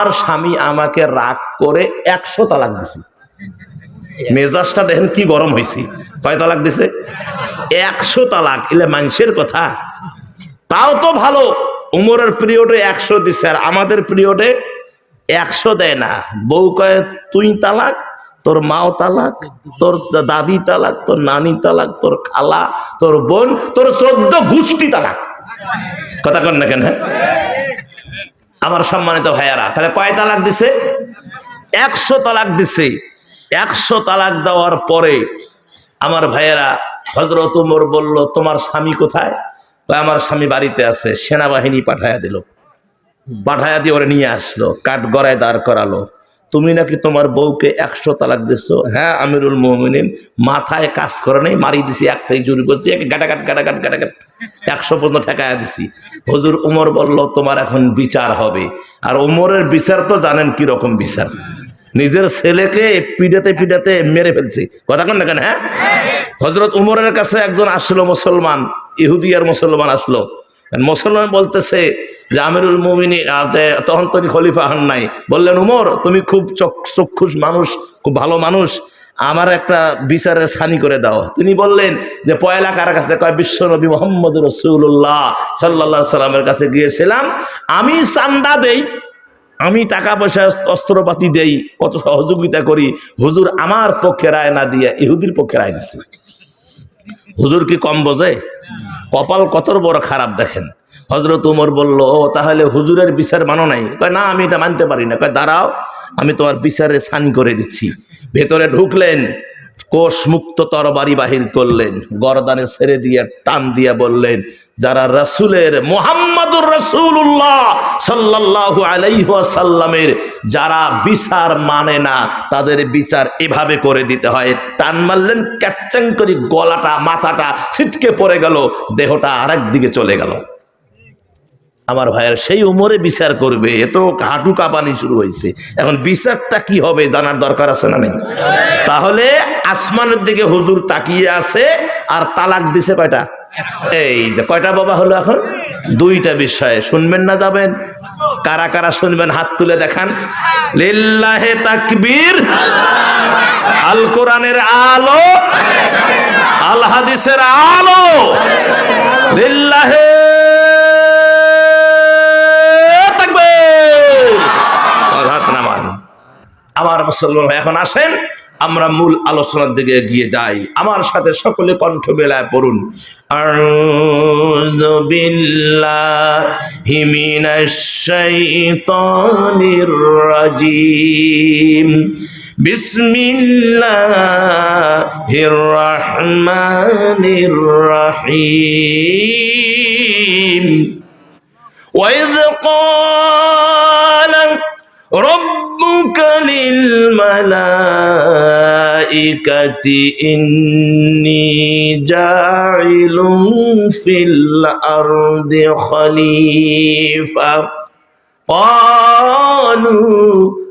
আমার স্বামী আমাকে রাগ করে একশো তালাক দিছি। মেজাজটা দেখেন কি গরম হয়েছি কয় তালাক দিছে? একশো তালাক, এলে মানুষের কথা। তাও তো ভালো, উমরের পিরিয়ডে একশো দিছে, আর আমাদের পিরিয়ডে একশো দেয় না। বউ কয়ে, তুই তালাক? তোর মাও তালাক? তোর দাদি তালাক? তোর নানি তালাক? তোর খালা? তোর বোন? তোর চোদ্দ গোষ্ঠী তালাক। কথা কন না কেন হ্যাঁ? আমার সম্মানিত ভাইয়ারা, তাহলে কয় তালাক দিছে? একশো তালাক দিছে। একশো তালাক দেওয়ার পরে আমার ভাইয়েরা হজরত উমর বলল, তোমার স্বামী কোথায়? আমার স্বামী বাড়িতে আছে, সেনাবাহিনী পাঠায়া দিল। পাঠায়া দিয়ে ওরে নিয়ে আসলো কাঠ গড়ায় দাঁড় করালো। তুমি নাকি তোমার বউকে একশো তালাক দিছো? হ্যাঁ আমিরুল মোমিনিন মাথায় কাজ করে নেই মারি দিছি একটাই চুরি করছি, এক গাটাগাট গাটাগাট গাটাগাট, একশো পর্যন্ত ঠেকায়া দিছি। হজুর উমর বলল, তোমার এখন বিচার হবে। আর উমরের বিচার তো জানেন কি রকম বিচার। নিজের ছেলেকে পিড়াতে পিড়াতে মেরে ফেলছে। কথা কোন না কেন হ্যাঁ? হজরত উমরের কাছে একজন আসলো মুসলমান ইহুদি আর মুসলমান আসলো। মুসলমান বলতেছে যে, আমিরুল মুমিনী তখন তিনি খলিফা হন নাই। বললেন, উমর, তুমি খুব চক- চক্ষুষ মানুষ, খুব ভালো মানুষ। আমার একটা বিচারের সানি করে দাও। তিনি বললেন যে, পয়লা কার কাছে? কয়, বিশ্ব নবী মোহাম্মদ রসুল্লাহ সাল্লাহ সাল্লামের কাছে গিয়েছিলাম। আমি চান্দা দেই, আমি টাকা পয়সা অস্ত্রপাতি দেই, কত সহযোগিতা করি। হুজুর আমার পক্ষে রায় না দিয়ে ইহুদির পক্ষে রায় দিচ্ছে হুজুর কি কম বোঝে? কপাল কতর বড় খারাপ দেখেন। হজরত উমর বলল, ও, তাহলে হুজুরের বিচার মানো নাই? কয়, না, আমি এটা মানতে পারি না। কয়, দাঁড়াও, আমি তোমার বিচারে সান করে দিচ্ছি। ভেতরে ঢুকলেন কোষ মুক্ত তরবারি বাহির করলেন, গরদানে ছেড়ে দিয়ে টান দিয়ে বললেন, যারা রসুলের মোহাম্মদুর রসুল্লাহ সাল্লাল্লাহু আলাইহি ওয়াসাল্লামের, যারা বিচার মানে না, তাদের বিচার এভাবে করে দিতে হয়। টান মারলেন, ক্যাচ্চাং করে গলাটা, মাথাটা ছিটকে পড়ে গেল, দেহটা আরেক দিকে চলে গেল। আমার ভাইয়ের সেই উমরে বিচার করবে এ তো হাঁটু কাঁপানি শুরু হয়েছে। এখন বিচারটা কি হবে জানার দরকার আছে না নেই? তাহলে আসমানের দিকে হুজুর তাকিয়ে আছে আর তালাক দিছে কয়টা? এই যে কয়টা বাবা হলো এখন? দুইটা বিষয়ে, শুনবেন না যাবেন? কারা কারা শুনবেন হাত তুলে দেখান। লিল্লাহে তাকবীর, আল কোরআনের আলো, আল হাদিসের আলো। লিল্লাহে তাকবীর হাত নামান আমার মুসলমান এখন আসেন, আমরা মূল আলোচনার দিকে এগিয়ে যাই। আমার সাথে সকলে কণ্ঠ বেলায় পড়ুন। বিসমিল্লাহ বিসমিল্লাহির للملائكة إني جاعل في الأرض خليفة قالوا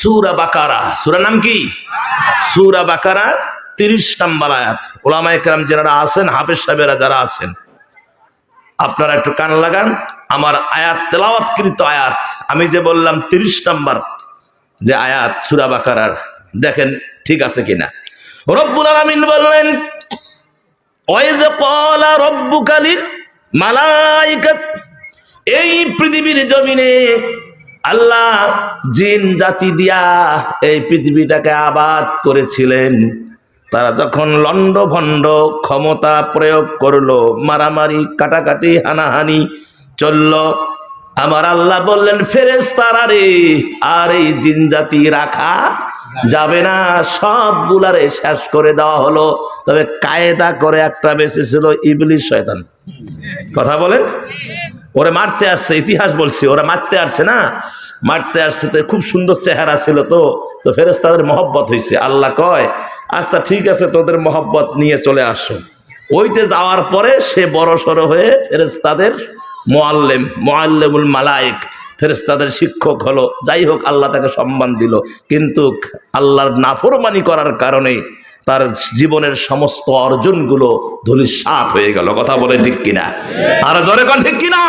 সুরা বাকারা। সুরা নাম কি? সুরা বাকারা তিরিশ নাম্বার আয়াত। ওলামা একরাম যারা আছেন, হাফেজ সাহেবেরা যারা আছেন, আপনারা একটু কান লাগান। আমার আয়াত, তেলাওয়াতকৃত আয়াত। আমি যে বললাম তিরিশ নাম্বার যে আয়াত, সুরা বাকারার, দেখেন ঠিক আছে কিনা। রব্বুল আলামিন বললেন মালাইকাত এই পৃথিবীর জমিনে আল্লাহ জিন জাতি দিয়া এই পৃথিবীটাকে আবাদ করেছিলেন। তারা যখন লন্ড ভণ্ড ক্ষমতা প্রয়োগ করল, মারামারি, কাটাকাটি, হানাহানি চলল, আমার আল্লাহ বললেন ফেরেস তারা রে, আর এই জিন জাতি রাখা যাবে না, সবগুলারে শেষ করে দেওয়া হলো। তবে কায়দা করে একটা বেঁচে ছিল ইবলিশ শয়তান। কথা বলেন? ওরা মারতে আসছে, ইতিহাস বলছি, ওরা মারতে আসছে না। মারতে আসছে তো খুব সুন্দর চেহারা ছিল তো। তো ফেরেস তাদের মহব্বত হয়েছে আল্লাহ কয় আচ্ছা ঠিক আছে, তোদের মহব্বত নিয়ে চলে আসো। ওইতে যাওয়ার পরে সে বড় সড়ো হয়ে ফেরেস তাদের মোয়াল্লেম, মোয়াল্লেমুল মালায়েক ফেরেস্তাদের শিক্ষক হলো, যাই হোক আল্লাহ তাকে সম্মান দিল, কিন্তু আল্লাহর নাফরমানি করার কারণে তার জীবনের সমস্ত অর্জনগুলো ধুলির সাপ হয়ে গেল। কথা বলে ঠিক কিনা? আর জোরে কন ঠিক কিনা?